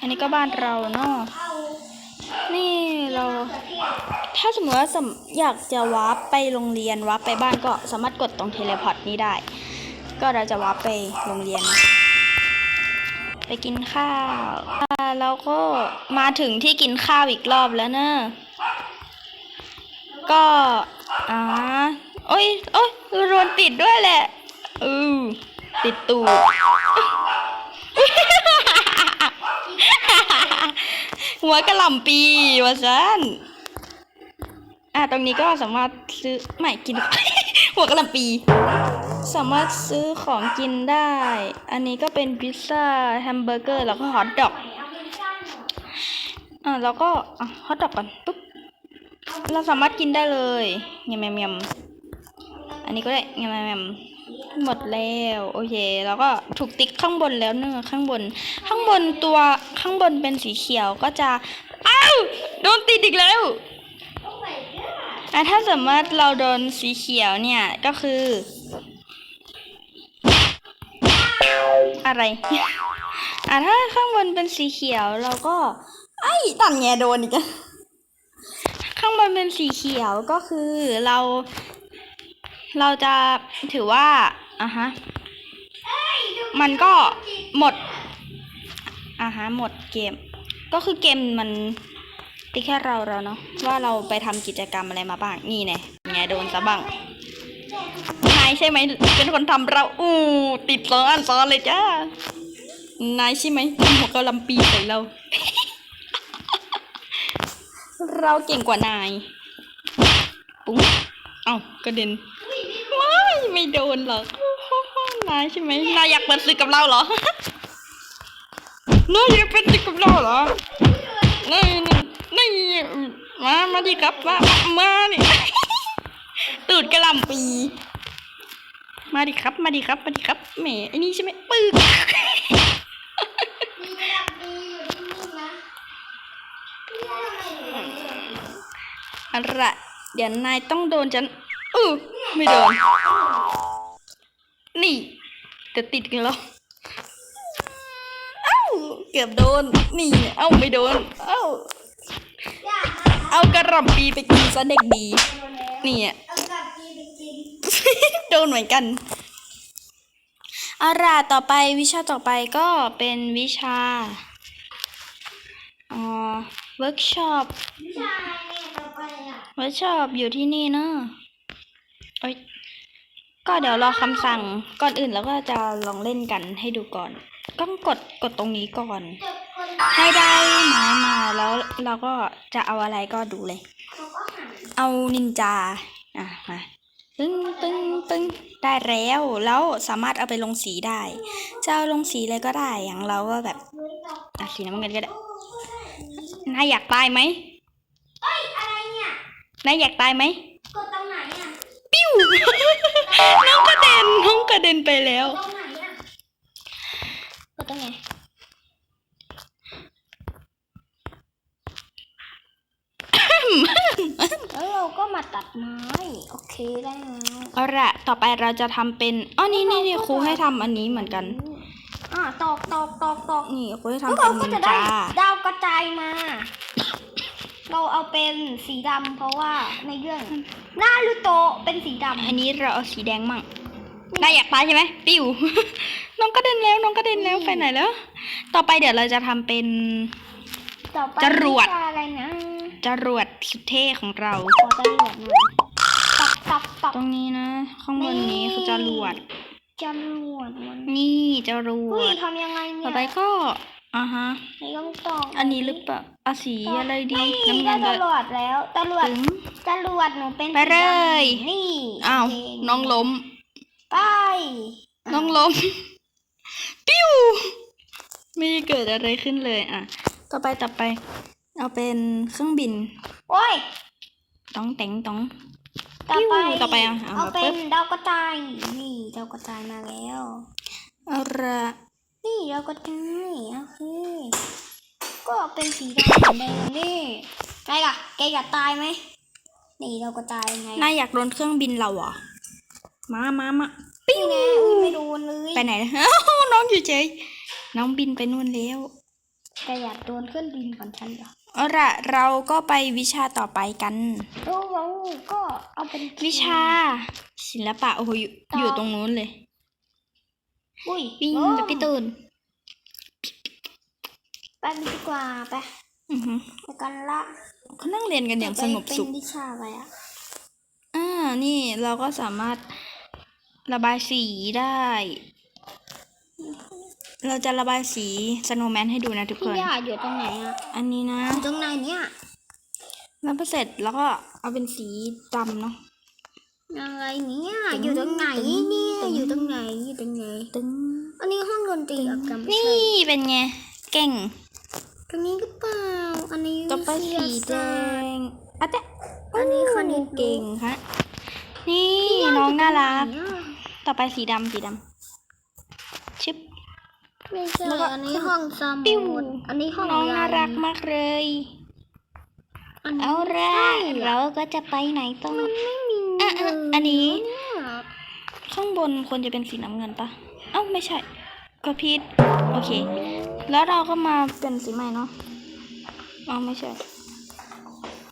อันนี้ก็บ้านเราเนาะนี่เรา ถ้าสมมติว่าอยากจะวาร์ปไปโรงเรียนวาร์ปไปบ้านก็สามารถกดตรงเทเลพอร์ตนี้ได้ ก็เราจะวาร์ปไปโรงเรียนนะไปกินข้าวแล้วก็มาถึงที่กินข้าวอีกรอบแล้วเนอะก็อ่าโอ้ยโอ้ยโดนติดด้วยแหละ อือติดตูด หัวกระหล่ำปีวะซันอะตรงนี้ก็สามารถซื้อไม่กิน หัวกระหล่ำปี สามารถซื้อของกินได้ อันนี้ก็เป็นพิซซ่าแฮมเบอร์เกอร์แล้วก็ฮอทดอกอะแล้วก็ฮอทดอกก่อนปุ๊บเราสามารถกินได้เลยยำยำยำอันนี้ก็ได้ยำยำยำ หมดแล้ว โอเค แล้วก็ถูกติ๊กข้างบนแล้วเนื้อข้างบน ข้างบนตัวข้างบนเป็นสีเขียวก็จะอ้าวโดนติดอีกแล้วอะถ้าสมมติเราโดนสีเขียวเนี่ยก็คือ อะไรอะถ้าข้างบนเป็นสีเขียวเราก็ไอ้ตันแงโดนอีกแล้วข้างบนเป็นสีเขียวก็คือเรา เราจะถือว่าอะฮะมันก็หมดอะฮะหมดเกม ก็คือเกมมันติแค่เราเราเนาะว่าเราไปทำกิจกรรมอะไรมาบ้างนี่ไงไงโดนซะบ้างนายใช่ไหมเป็นคนทำเราอู้ติดซ้อนซ้อนเลยจ้านายใช่ไหมหัวกะลำปีใส่เรา เราเก่งกว่านาย ปุ้งเอ้ากระเด็น ไม่โดนหรอกนายใช่ไหมนายอยากเปิดศึกกับเราเหรอนายอยากเป็นศึกกับเราเหรอนี่นี่นี่มา มาดิครับมามานี่ตูดกระหลำปี มาดิครับ มาดิครับ มาดิครับ แหมไอ้นี่ใช่ไหมปึกอะไรเดี๋ยวนายต้องโดนฉันอือ ไม่โดน นี่ จะติดกันแล้ว เอ้า เกือบโดน นี่ เอ้า ไม่โดน เอ้า เอากระหล่ำปีไปกินซะเด็กดี นี่อะโดนเหมือนกันเอาล่ะต่อไปวิชาต่อไปก็เป็นวิชาอ๋อเวิร์กช็อปเวิร์กช็อปอยู่ที่นี่เนอะ เอ้ยก็เดี๋ยวรอคำสั่งก่อนอื่นแล้วก็จะลองเล่นกันให้ดูก่อนต้องกดกดตรงนี้ก่อน ให้ได้ไม้มาแล้วเราก็จะเอาอะไรก็ดูเลย เอานินจาอะมาปึ้งปึ้งปึ้งได้แล้วแล้วสามารถเอาไปลงสีได้จะเอาลงสีเลยก็ได้อย่างเราก็แบบอะสีน้ำเงินก็ได้นายอยากตายไหมนายอยากตายไหม น้องกระเด็นน้องกระเด็นไปแล้วก็ต้องไงแล้วเราก็มาตัดไม้ โอเคได้แล้วเอาละต่อไปเราจะทำเป็นอ๋อนี่นี่นี่ครูให้ทำอันนี้เหมือนกัน อ่าตอกตอกตอกตอกนี่ครูให้แล้วทำเป็เรานก็นินจะได้จาดาวกระจายมา เราเอาเป็นสีดำเพราะว่าในเรื่องนารูโตะเป็นสีดำอันนี้เราเอาสีแดงมั่งนายอยากตายใช่ไหมปิ้ว น้องกระเด็นแล้วน้องกระเด็นแล้วไปไหนแล้ว ต่อไปเดี๋ยวเราจะทำเป็นต่อไปจรวดวิชาอะไรนะจรวดสุดเท่ของเราขอจรวดหน่อยตอกตอกตอกตรงนี้นะ ข้างบนนี้คือจรวดจรวดมันนี่จรวเฮ้ยดทำยังไงเนี่ต่อยไปก็ อ่าฮะ ในต้องตอกอันนี้หรือเปล่าเอาสีอะไรดีนี่น้ำเงิได้นจเลยรวดแล้วจรวดถึงจรวดหนูเป็นไปเลย สีดำนี่อ้าวโเคน้องล้ม ไปน้องล้ม ปิ้ว ไม่ได้เกิดอะไรขึ้นเลยอะ ต่อไปต่อไป เอาเป็นเครื่องบินโอ้ยต้องแต่งต้อง ต่อไปปิ้วต่อไปอะเอาเอามาเป็ปึ๊นบดาวกระจายนี่ดาวกระจายมาแล้ว เอาละ นี่ดาวกระจายโอเคก็เป็นสีดำเหมือนเดิมนี่ไงล่ะ แกอยากตายไหมนี่ดาวกระจายไงนายอยากโดนเครื่องบินเราเหรอมามามานี่แน่อุ้ยไม่โดนเลยไปไหนนะอ้าวน้องน้องอยู่เฉยน้องบินไปนู่นแล้วแกอยากโดนขึ้นดินก่อนฉันเหรอเอาละเราก็ไปวิชาต่อไปกันโอ้โหก็เอาเป็นวิชา ศิลปะโอ้โหอยู่อยู่ตรงนู้นเลย อุ้ยวิ่งโอ้กับพี่ตูนไปดีกว่าไปอือหือไปกันละเขานั่งเรียนกันอย่างสงบสุข เป็นวิชาอะไรอะอ่า นี่เราก็สามารถระบายสีได้ เราจะระบายสีสโนว์แมนให้ดูนะทุกคพี่นยาอยู่ตรงไหนอะอันนี้นะอยู่ตรงไหนเนี่ย แล้วพอเสร็จแล้วก็เอาเป็นสีดำเนาะ อะไรเนี่ยตึงอยู่ตรงไหนตึงเนี่ยตึงอยู่ตรงไหนอยู่ตรงไหนตึงอันนี้ห้องดนตรีเหรอกรรมนี่เป็นไงเก่งตรงนี้หรือเปล่าอันนี้ต่อไปสีแดงอะแต่อันนี้คณิตเก่งฮะนี่น้องน่ารักต่อไปสีดำสีดำชึบไม่ใช่แล้วก็อันนี้ห้องสปิ้วมุดอันนี้ห้องน้องเรียน่ารักมากเลยอันนี้เอาละใช่เหรอเราก็จะไปไหนต่อมันไม่มี อะอะอันนี้เนี่ยข้างบนควรจะเป็นสีน้ำเงินปะเอ้าไม่ใช่ ก็ผิดโอเค แล้วเราก็มาเป็นสีใหม่เนาะเอ้าไม่ใช่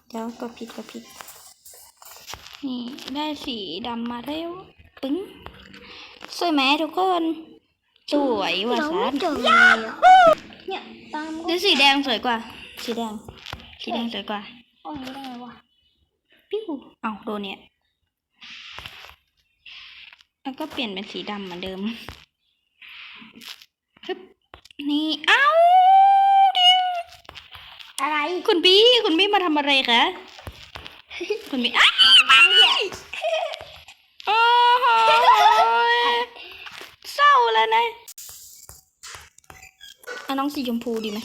เดี๋ยวก็ผิดก็ผิด นี่ได้สีดำมาแล้วปึ้ง สวยไหมทุกคน สวยว่ะเราสัไม่นเจอเลยอะเนี่ยตามดูสีแดงสวยกว่า สีแดง สีแดงสวยกว่าห้องนี้ได้ไงวะปิ้วเอาโดนเนี่ย แล้วก็เปลี่ยนเป็นสีดำเหมือนเดิมฮึบนี่เอ้าดิวอะไรคุณบี้คุณบี้มาทำอะไรคะคุณบี้อ้าวโอ้โหเศร้าแล้วนะเอาน้องสีชมพูดีไหม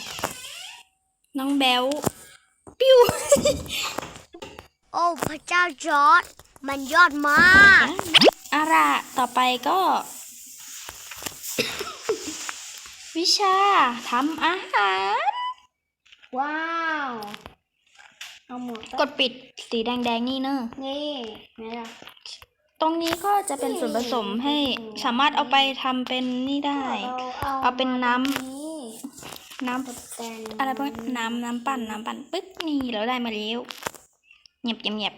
น้องแบลปิ้วโอ้พระเจ้าจอร์ดมันยอดมากอาระ ต่อไปก็ วิชาทำอาหาร ว้าว เอาหมดกดปิดสีแดงๆนี่เนอะนี่ไงล่ะ ตรงนี้ก็จะเป็นส่วนผสมให้สามารถเอาไปทำเป็นนี่ได้ เอาเป็นน้ำ น้ำแต่งอะไรพวกน้ำน้ำปั่นน้ำปั่นปึ๊บนี่เราได้มาแล้วเงียบเงียบเงียบ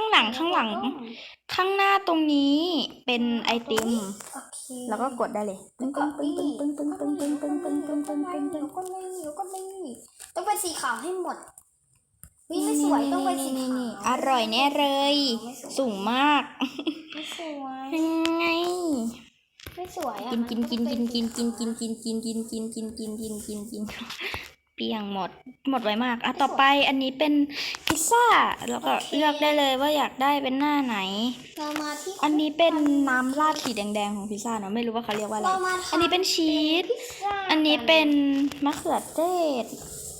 ข้างหลังข้างหลัง ข้างหน้าตรงนี้เป็นไอติม โอเคแล้วก็กดได้เลยปึ้งปึ้งปึ้งปึ้งปึ้งปึ้งปึ้งปึ้งปึ้งปึ้งปึ้งปึ้งปึ้งปึ้งเดี๋ยวก็ไม่เดี๋ยวก็ไม่ต้องเป็นสีขาวให้หมดวิไม่สวยต้องเป็นสีนี่ขาวนี่อร่อยแน่เลย สูงมากไม่สวยยังไงไม่สวยอะกินกินกินมักินต้องกินเป็กินกินกินกินกินกินกินกินกินกิน เปียงหมดหมดไวมากอะต่อไปอันนี้เป็นพิซซ่าแล้วก็เลือกได้เลยว่าอยากได้เป็นหน้าไหน เรามาที่อันนี้เป็นน้ำราดสีแดงๆของพิซซ่าเนอะไม่รู้ว่าเขาเรียกว่าอะไรเรามาทำอันนี้เป็นชีสพิซซ่าอันนี้เป็นมะเขือเทศ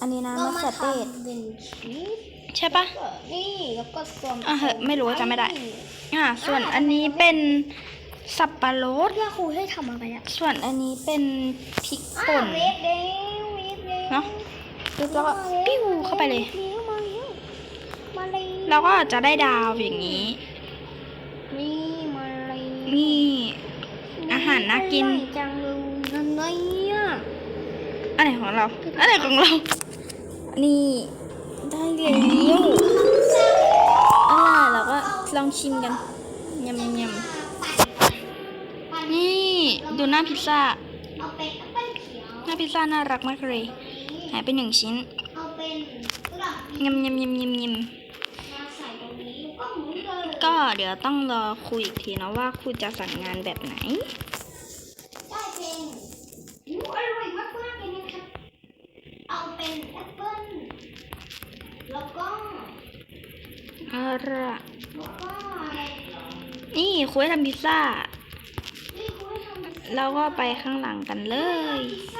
อันนี้นะเรามะมาเขือเทศทำเป็นชีสใช่ปะนี่แล้วก็ส่วนอะเหอะไม่รู้จำไม่ได้อ่าส่วนอันนี้เป็นสับปะรดเพื่อครูให้ทำอะไรอะส่วนอันนี้เป็นพริกอะป่นเวฟเดวเวฟเดวเนาะ แล้วก็ปิ้วเข้าไปเลยมาแล้วมาเลย เราก็จะได้ดาวอย่างนี้ นี่มาเลยนี่อาหารน่ากินอร่อยจังเลยนั่นไงอะอันไหนของเราอันไหนของเรา นี่ได้แล้วอ่าเราก็ลองชิมกันยำยำยำนี่ดูหน้าพิซซ่าเอาเป็นแอปเปิ้ลเขียวหน้าพิซซ่าน่ารักมากเลย หายไปหนึ่งชิ้นเอาเป็นกระดาษยำยำยำยำยำมาใส่ตรงนี้ก็หมุนเลยก็เดี๋ยวต้องรอคุยอีกทีนะว่าครูจะสั่งงานแบบไหนได้เป็นอู้อร่อยมากมากๆเลยนะครับเอาเป็นแอปเปิ้ลแล้วก็เอาละแล้วก็อะไรเหรอนี่ครูให้ทำพิซซ่านี่คุณให้ทำพิซแล้วก็ไปข้างหลังกันเลยซ่ามีครับ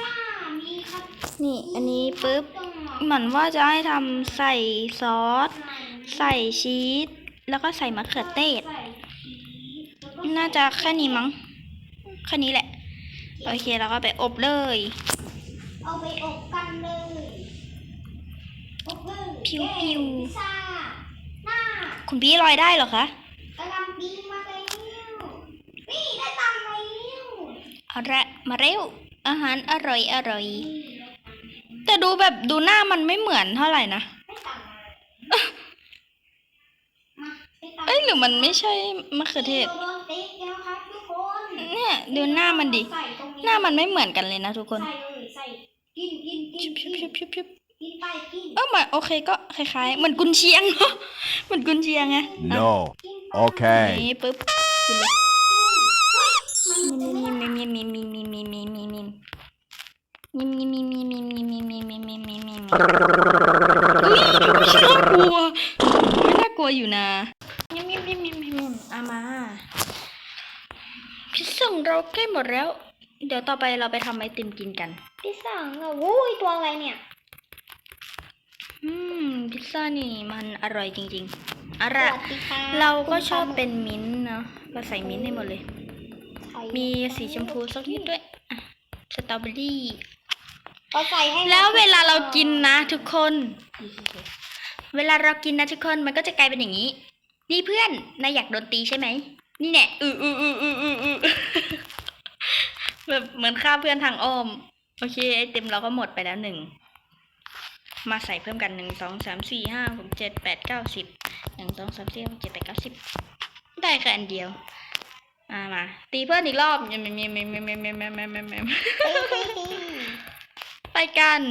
นี่อันนี้ปุ๊บตรงหมอเหมือนว่าจะให้ทำใส่ซอส ใส่ชีส แล้วก็ใส่มะเขือเทศใส่ชีสแล้วก็น่าจะแค่นี้มั้ง แค่นี้แหละ โอเคแล้วก็ไปอบเลย เอาไปอบกันเลยอบเลยพิวๆเย้พิซซ่าหน้าคุณพี่ลอยได้เหรอคะกำลังบินมาแล้วนี่ได้ตังค์แล้วเอาละมาเร็วอาหารอร่อยอร่อย แต่ดูแบบดูหน้ามันไม่เหมือนเท่าไหร่นะไม่ต่างมาไม่ต่างเอ้ยหรือมันไม่ใช่มะเขือเทศโดนติ๊กแล้วครับทุกคนเนี่ยดูหน้ามันดิใส่ตรงนี้หน้ามันไม่เหมือนกันเลยนะทุกคนใส่เลยใส่กินกินกินชิบกิชินบชิบชิบชิบกินไปกินเออมาโอเคก็คล้ายๆเหมือนกุนเชียงเนอะเหมือนกุนเชียงไงอะ No. กินไป Okay. นี่ปุ๊บกินเลยมันมิมมิมมิมมิมมิ มมิมมิมมิมมิมมิมมิมมิมมิมมิมมิมมิมมิมมิมมิมมิมมิมน่ากลัวไม่น่ากลัวอยู่นะมิมมิมมิมมิมมิมมิมเอามาพิซซ่าเราใกล้หมดแล้ว เดี๋ยวต่อไปเราไปทำไอติมกินกันที่สองอะวุ้ยตัวอะไรเนี่ย อืมพิซซ่านี่มันอร่อยจริงๆอะสระวัสดีค่ะเราก็ชอบเป็นมิ้นท์เนาะเราใส่มิ้นท์ให้หมดเลย มีสีชมพูสักนิดด้วยสตรอเบอรี่ เขใส่ให้แล้วเวลาเรากินนะทุกคน เวลาเรากินนะทุกคนมันก็จะกลายเป็นอย่างนี้ นี่เพื่อนนายอยากโดนตีใช่ไหม นี่แน่อืออืออืออืออืออือแบบเหมือนฆ่าเพื่อนทางอ้อม โอเคไอเต็มเราก็หมดไปแล้วหนึ่ง มาใส่เพิ่มกันหนึ่งสองสามสี่ห้าหกเจ็ดแปดเก้าสิบหนึ่งสองสามสี่ห้ากเจ็ดแปดเก้าสิบได้แค่อันเดียวอ่ามา ตีเพื่อนอีกรอบเมมเมมเมมเมมเมมเมมเมม กัน